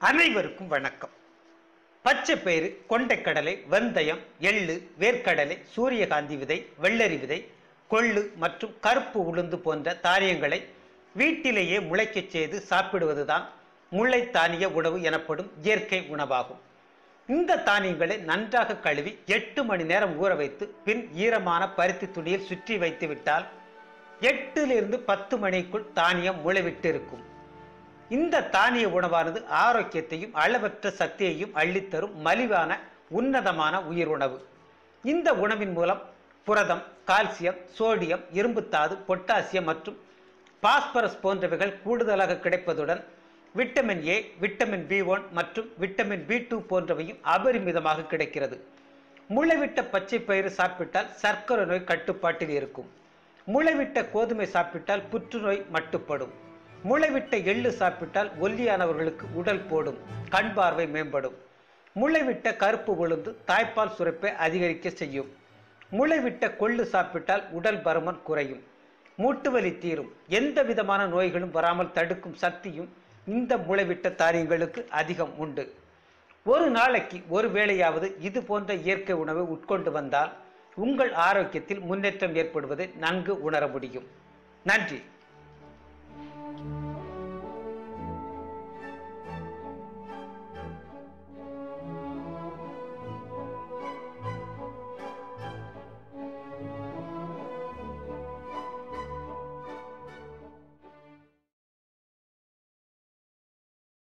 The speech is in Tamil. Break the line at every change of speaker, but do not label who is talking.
அனைவருக்கும் வணக்கம். பச்சை பயிறு கொண்டைக்கடலை வெந்தயம் எள்ளு வேர்க்கடலை சூரியகாந்தி விதை வெள்ளரி விதை கொள்ளு மற்றும் கருப்பு உளுந்து போன்ற தானியங்களை வீட்டிலேயே முளைக்கச் செய்து சாப்பிடுவதுதான் முளை தானிய உணவு எனப்படும் இயற்கை உணவாகும். இந்த தானியங்களை நன்றாக கழுவி எட்டு மணி நேரம் ஊற வைத்து பின் ஈரமான பருத்தி துணியில் சுற்றி வைத்துவிட்டால் எட்டிலிருந்து பத்து மணிக்குள் தானியம் முளைவிட்டு இருக்கும் இந்த தானிய உணவானது ஆரோக்கியத்தையும் அளவற்ற சக்தியையும் அள்ளித்தரும் மலிவான உன்னதமான உயிர் உணவு. இந்த உணவின் மூலம் புரதம் கால்சியம் சோடியம் இரும்புத்தாது பொட்டாசியம் மற்றும் பாஸ்பரஸ் போன்றவைகள் கூடுதலாக கிடைப்பதுடன் vitamin A vitamin B one மற்றும் விட்டமின் பி டூ போன்றவையும் அபரிமிதமாக கிடைக்கிறது. முளைவிட்ட பச்சை பயிறு சாப்பிட்டால் சர்க்கரை நோய் கட்டுப்பாட்டில் இருக்கும். முளைவிட்ட கோதுமை சாப்பிட்டால் புற்றுநோய் மட்டுப்படும். முளைவிட்ட எள்ளு சாப்பிட்டால் ஒல்லியானவர்களுக்கு உடல் போடும் கண் பார்வை மேம்படும். முளைவிட்ட கருப்பு உளுந்து தாய்ப்பால் சுரப்பை அதிகரிக்க செய்யும். முளைவிட்ட கொள்ளு சாப்பிட்டால் உடல் பருமன் குறையும். மூட்டுவலி தீரும். எந்த விதமான நோய்களும் வராமல் தடுக்கும் சக்தியும் இந்த முளைவிட்ட தாரியங்களுக்கு அதிகம் உண்டு. ஒரு நாளைக்கு ஒரு வேளையாவது இது போன்ற இயற்கை உணவை உட்கொண்டு வந்தால் உங்கள் ஆரோக்கியத்தில் முன்னேற்றம் ஏற்படுவதை நன்கு உணர முடியும். நன்றி. Thank you.